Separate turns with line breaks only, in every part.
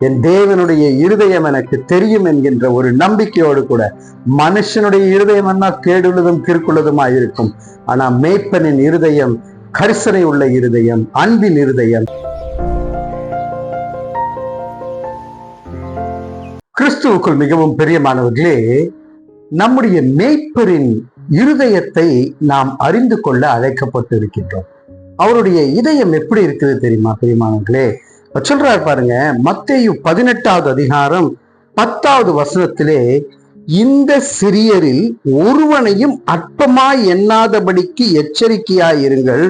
என் தேவனுடைய இருதயம் எனக்கு தெரியும் என்கின்ற ஒரு நம்பிக்கையோடு கூட மனுஷனுடைய இருதயம் என்ன கேடுள்ளதும் கிற்குள்ளதுமா இருக்கும் ஆனா மேய்ப்பனின் இருதயம் கரிசனை உள்ள இருதயம் அன்பின் இருதயம். கிறிஸ்துவுக்குள் மிகவும் பிரியமானவர்களே நம்முடைய மேய்ப்பரின் இருதயத்தை நாம் அறிந்து கொள்ள அழைக்கப்பட்டு இருக்கின்றோம் அவருடைய இதயம் எப்படி இருக்குது தெரியுமா பிரியமானவர்களே? சொல்றாரு பாருங்க மத்தேயு பதினெட்டாவது அதிகாரம் பத்தாவது வசனத்திலே இந்த சிறியரில் ஒருவனையும் அற்பமாய் எண்ணாதபடிக்கு எச்சரிக்கையாயிருங்கள்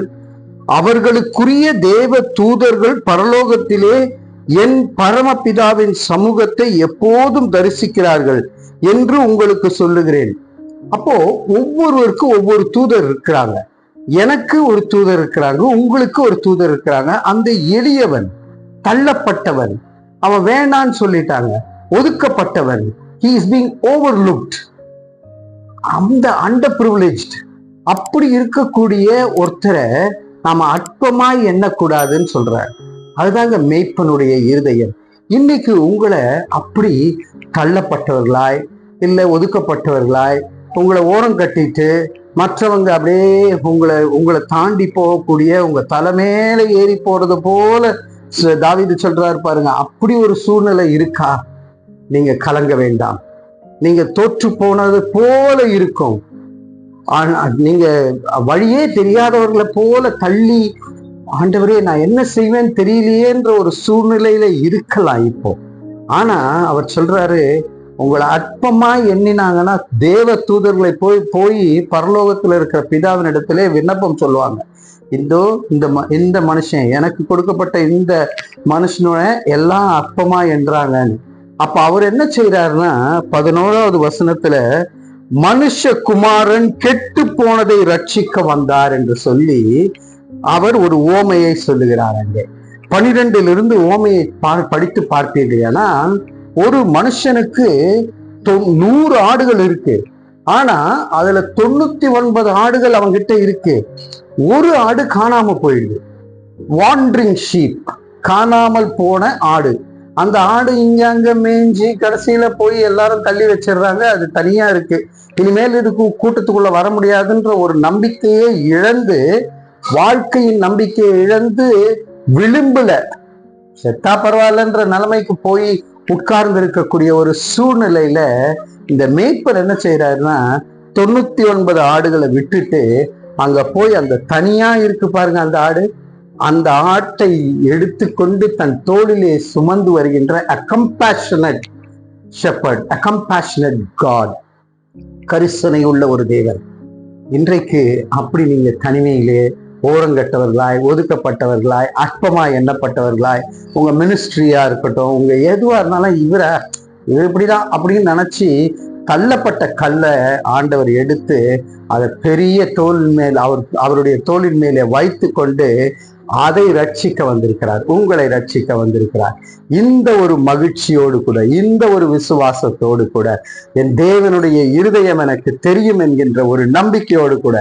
அவர்களுக்குரிய தேவ தூதர்கள் பரலோகத்திலே என் பரமபிதாவின் சமூகத்தை எப்போதும் தரிசிக்கிறார்கள் என்று உங்களுக்கு சொல்லுகிறேன். அப்போ ஒவ்வொருவருக்கும் ஒவ்வொரு தூதர் இருக்கிறாங்க. எனக்கு ஒரு தூதர் இருக்கிறாங்க உங்களுக்கு ஒரு தூதர் இருக்கிறாங்க. அந்த எளியவன் தள்ளப்பட்டவன் அவன் வேண்டான்னு சொல்லிட்டாங்க. ஒதுக்கப்பட்டவன் ஹி இஸ் பீங் ஓவர்லுக்ட் அந்த அண்டர் ப்ரிவிலேஜ் அப்படி இருக்கக்கூடிய ஒருத்தரை நாம அற்பமாய் எண்ணக்கூடாதுன்னு சொல்றார். அதுதாங்க மேய்ப்பனுடைய இருதயம். இன்னைக்கு உங்களை அப்படி தள்ளப்பட்டவர்களாய் இல்லை ஒதுக்கப்பட்டவர்களாய் உங்களை ஓரம் கட்டிட்டு மற்றவங்க அப்படியே உங்களை உங்களை தாண்டி போகக்கூடிய உங்க தலைமையில ஏறி போறது போல தாவிது சொல்றாரு பாருங்க அப்படி ஒரு சூழ்நிலை இருக்கா? நீங்க கலங்க வேண்டாம். நீங்க தோற்று போனது போல இருக்கும். ஆனா நீங்க வழியே தெரியாதவர்களை போல தள்ளி ஆண்டவரே நான் என்ன செய்வேன்னு தெரியலையேன்ற ஒரு சூழ்நிலையில இருக்கலாம் இப்போ. ஆனா அவர் சொல்றாரு உங்களை அற்பமா எண்ணினாங்கன்னா தேவ தூதர்களை போய் போய் பரலோகத்துல இருக்கிற பிதாவின் இடத்துல விண்ணப்பம் சொல்லுவாங்க. இந்தோ இந்த ம- இந்த மனுஷன் எனக்கு கொடுக்கப்பட்ட இந்த மனுஷனோட எல்லாம் அற்பமா என்றாங்கன்னு. அப்ப அவர் என்ன செய்யறாருன்னா பதினோராவது வசனத்துல மனுஷகுமாரன் கெட்டு போனதை ரட்சிக்க வந்தார் என்று சொல்லி அவர் ஒரு ஓமையை சொல்லுகிறார் அங்கே. பனிரெண்டிலிருந்து ஓமையை பா- படித்து பார்த்தீங்கன்னா ஒரு மனுஷனுக்கு தொ- நூறு ஆடுகள் இருக்கு. ஆனா அதுல தொண்ணூத்தி ஒன்பது ஆடுகள் அவன்கிட்ட இருக்கு. ஒரு ஆடு காணாம போயிடுது. வாண்டரிங் ஷீப் காணாமல் போன ஆடு. அந்த ஆடு இங்க அங்க மேய்ஞ்சி கடைசியில போய் எல்லாரும் தள்ளி வச்சிடுறாங்க. அது தனியா இருக்கு. இனிமேல் இதுக்கு கூட்டத்துக்குள்ள வர முடியாதுன்ற ஒரு நம்பிக்கையை இழந்து வாழ்க்கையின் நம்பிக்கையை இழந்து விளிம்புல செத்தா பரவாயில்லன்ற நிலைமைக்கு போய் உட்கார்ந்து இருக்கக்கூடிய ஒரு சூழ்நிலையில இந்த மேய்ப்பர் என்ன செய்யறாருன்னா தொண்ணூத்தி ஒன்பது ஆடுகளை விட்டுட்டு அங்க போய் அந்த தனியா இருக்கு பாருங்க அந்த ஆடு. அந்த ஆட்டை எடுத்துக்கொண்டு தன் தோளிலே சுமந்து வருகின்ற அகம்பேஷனட் ஷெப்பர்ட் அகம்பேஷனட் காட் கரிசனை உள்ள ஒரு தேவன் இன்றைக்கு அப்படி நீங்க தனிமையிலே ஓரங்கட்டவர்களாய் ஒதுக்கப்பட்டவர்களாய் அற்பமாய் எண்ணப்பட்டவர்களாய் உங்க மினிஸ்ட்ரியா இருக்கட்டும் உங்க எதுவா இருந்தாலும் இவரை இவர் இப்படிதான் அப்படின்னு நினைச்சு தள்ளப்பட்ட கல்லை ஆண்டவர் எடுத்து அதை பெரிய தோலின் மேல் அவர் அவருடைய தோளின் மேலே வைத்து கொண்டு அதை ரட்சிக்க வந்திருக்கிறார் உங்களை ரட்சிக்க வந்திருக்கிறார். இந்த ஒரு மகிழ்ச்சியோடு கூட இந்த ஒரு விசுவாசத்தோடு கூட என் தேவனுடைய இருதயம் எனக்கு தெரியும் என்கின்ற ஒரு நம்பிக்கையோடு கூட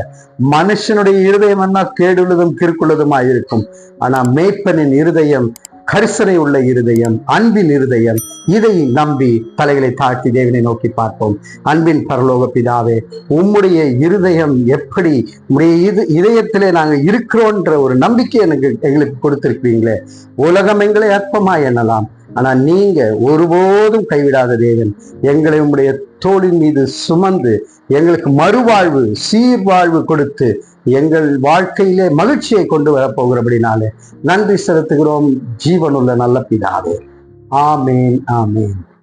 மனுஷனுடைய இருதயம் என்ன கேடுள்ளதும் கிற்குள்ளதுமா இருக்கும் ஆனா மேய்ப்பனின் இருதயம் கரிசனை உள்ள இருதயம் அன்பின் இருதயம். இதை நம்பி தலைகளை தாழ்த்தி தேவனை நோக்கி பார்ப்போம். அன்பின் பரலோக பிதாவே உம்முடைய இருதயம் எப்படி உடைய இது இதயத்திலே நாங்க இருக்கிறோன்ற ஒரு நம்பிக்கை எனக்கு எங்களுக்கு கொடுத்திருக்கிறீங்களே உலகம் எங்களை அற்பமா எண்ணலாம். ஆனா நீங்க ஒருபோதும் கைவிடாத தேவன். எங்களை உம்முடைய தோளின் மீது சுமந்து எங்களுக்கு மறுவாழ்வு சீர்வாழ்வு கொடுத்து எங்கள் வாழ்க்கையிலே மகிழ்ச்சியை கொண்டு வரப்போகிறபடினாலே நன்றி செலுத்துகிறோம். ஜீவனுள்ள நல்ல பிதாவே. ஆமேன் ஆமேன்.